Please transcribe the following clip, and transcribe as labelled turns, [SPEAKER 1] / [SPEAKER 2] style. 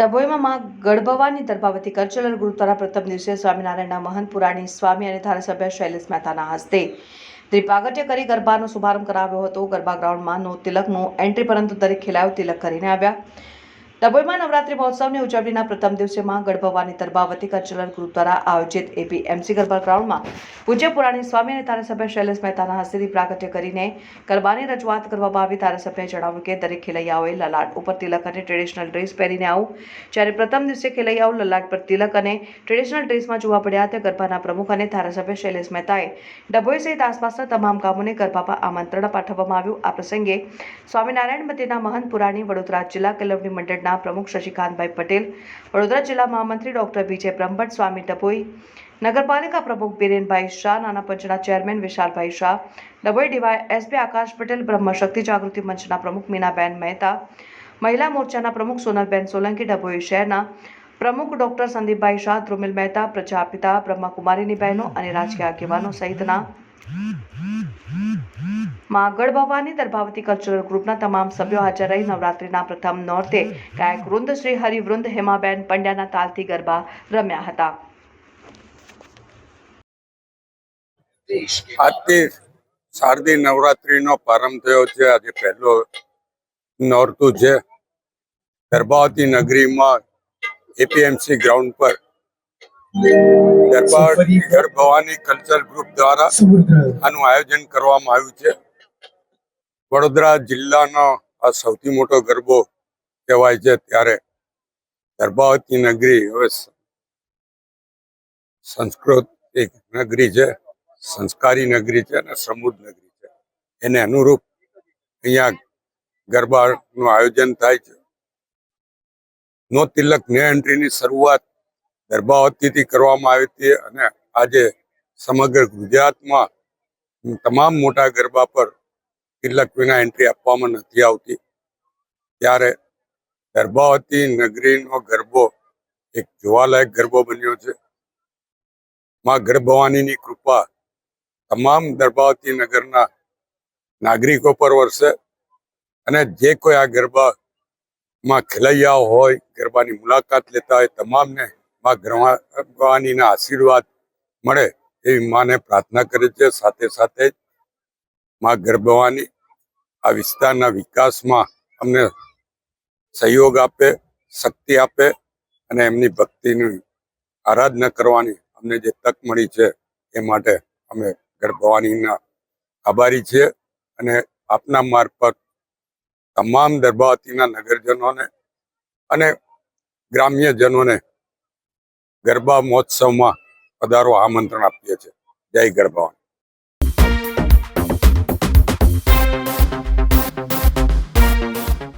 [SPEAKER 1] ડભોઈમાં ગઢભવાની દર્ભાવતી cultural gurdwara પ્રથમ દિવસે સ્વામિનારાયણના મહંત પુરાણી સ્વામી અને ધારાસભ્ય શૈલેષ મહેતાના હસ્તે ત્રિપાગટ્ય કરી ગરબાનો શુભારંભ કરાવ્યો હતો. ગરબા ગ્રાઉન્ડમાં નો તિલકનું એન્ટ્રી પરંતુ દરેક ખેલાયો તિલક કરીને આવ્યા. ડભોઈમાં નવરાત્રી મહોત્સવની ઉજવણીના પ્રથમ દિવસે માં ગઢભવાની તરબાવતી કલ્ચરલ ગ્રુપ દ્વારા આયોજિત એપીએમસી ગરબા ગ્રાઉન્ડમાં પૂજ્ય પુરાણી સ્વામી અને ધારાસભ્ય શૈલેષ મહેતાના હસ્તેથી પ્રાગટ્ય કરીને ગરબાની રજૂઆત કરવામાં આવી. ધારાસભ્યએ જણાવ્યું કે દરેક ખેલૈયાઓએ લલાટ ઉપર તિલક અને ટ્રેડિશનલ ડ્રેસ પહેરીને આવું. જ્યારે પ્રથમ દિવસે ખેલૈયાઓ લલાટ પર તિલક અને ટ્રેડિશનલ ડ્રેસમાં જોવા પડ્યા તે ગરબાના પ્રમુખ અને ધારાસભ્ય શૈલેષ મહેતાએ ડભોઈ સહિત આસપાસના તમામ ગામોને ગરબામાં આમંત્રણ પાઠવવામાં આવ્યું. આ પ્રસંગે સ્વામિનારાયણ મંદિરના મહંત પુરાણી વડોદરા જિલ્લા કેળવણી મંડળના પ્રમુખ શશિકાંતભાઈ પટેલ, વડોદરા જિલ્લા મહામંત્રી ડોક્ટર વિજય બ્રહ્મભટ્ટ સ્વામી ટપોઈ, નગરપાલિકા પ્રમુખ બિરેનભાઈ શાહ, નાના પંચના chairman Vishalbhai Shah Daboi DY SP Akash Patel, Brahmashakti Jagruti મંચના પ્રમુખ મીનાબેન મહેતા, મહિલા મોરચાના પ્રમુખ સોનલબેન સોલંકી, ડભોઈ શહેરના પ્રમુખ ડોક્ટર સંદીપભાઈ શાહ, ધ્રુમિલ મહેતા, પ્રજાપિતા બ્રહ્માકુમારીની બહેનો અને રાજકીય આગેવાનો સહિતના માં ગઢ દર્ભાવતી કલ્ચરલ ગ્રુપના તમામ સભ્યો હાજર રહી નવરાત્રીના પ્રથમ નોરતે ગાયક વૃંદ શ્રી હરિવૃંદ હેમાબેન પંડ્યાના તાલથી ગરબા રમ્યા હતા.
[SPEAKER 2] આજથી શારદી નવરાત્રીનો પ્રારંભ થયો છે. આજે પહેલો નોરતું છે. ગર્ભાવતી નગરીમાં એપીએમસી ગ્રાઉન્ડ પર ગરબા ગર્ભવાની કલ્ચર ગ્રુપ દ્વારા આનું આયોજન કરવામાં આવ્યું છે. વડોદરા જિલ્લાનો આ સૌથી મોટો ગરબો કહેવાય છે ત્યારે ગર્ભાવતી નગરી, હવે સંસ્કૃતિક નગરી છે, સંસ્કારી નગરી છે અને સમૃદ્ધ નગરી છે. એને અનુરૂપ અહીંયા ગરબાનું આયોજન થાય છે. નો તિલક, ને એન્ટ્રીની શરૂઆત ગર્ભાવતીથી કરવામાં આવી હતી અને આજે સમગ્ર ગુજરાતમાં તમામ મોટા ગરબા પર તિલક વિના એન્ટ્રી આપવામાં નથી આવતી. ત્યારે ગર્ભાવતી નગરીનો ગરબો એક જોવાલાયક ગરબો બન્યો છે. માં ગર્ભવાનીની કૃપા તમામ ગર્ભાવતી નગરના નાગરિકો પર વરસે અને જે કોઈ આ ગરબામાં ખેલૈયાઓ હોય, ગરબાની મુલાકાત લેતા હોય, તમામને માં ગર્ભવાનીના આશીર્વાદ મળે એવી માને પ્રાર્થના કરે છે. સાથે સાથે જ માં ગર્ભવાની આ વિસ્તારના વિકાસમાં અમને સહયોગ આપે, શક્તિ આપે અને એમની ભક્તિની આરાધના કરવાની અમને જે તક મળી છે એ માટે અમે ગર્ભવાનીના આભારી છીએ અને આપના મારફત તમામ દર્ભાવતીના નગરજનોને અને ગ્રામ્યજનોને ગરબા મહોત્સવમાં પધારો આમંત્રણ આપીએ છીએ. જય ગરબાવાની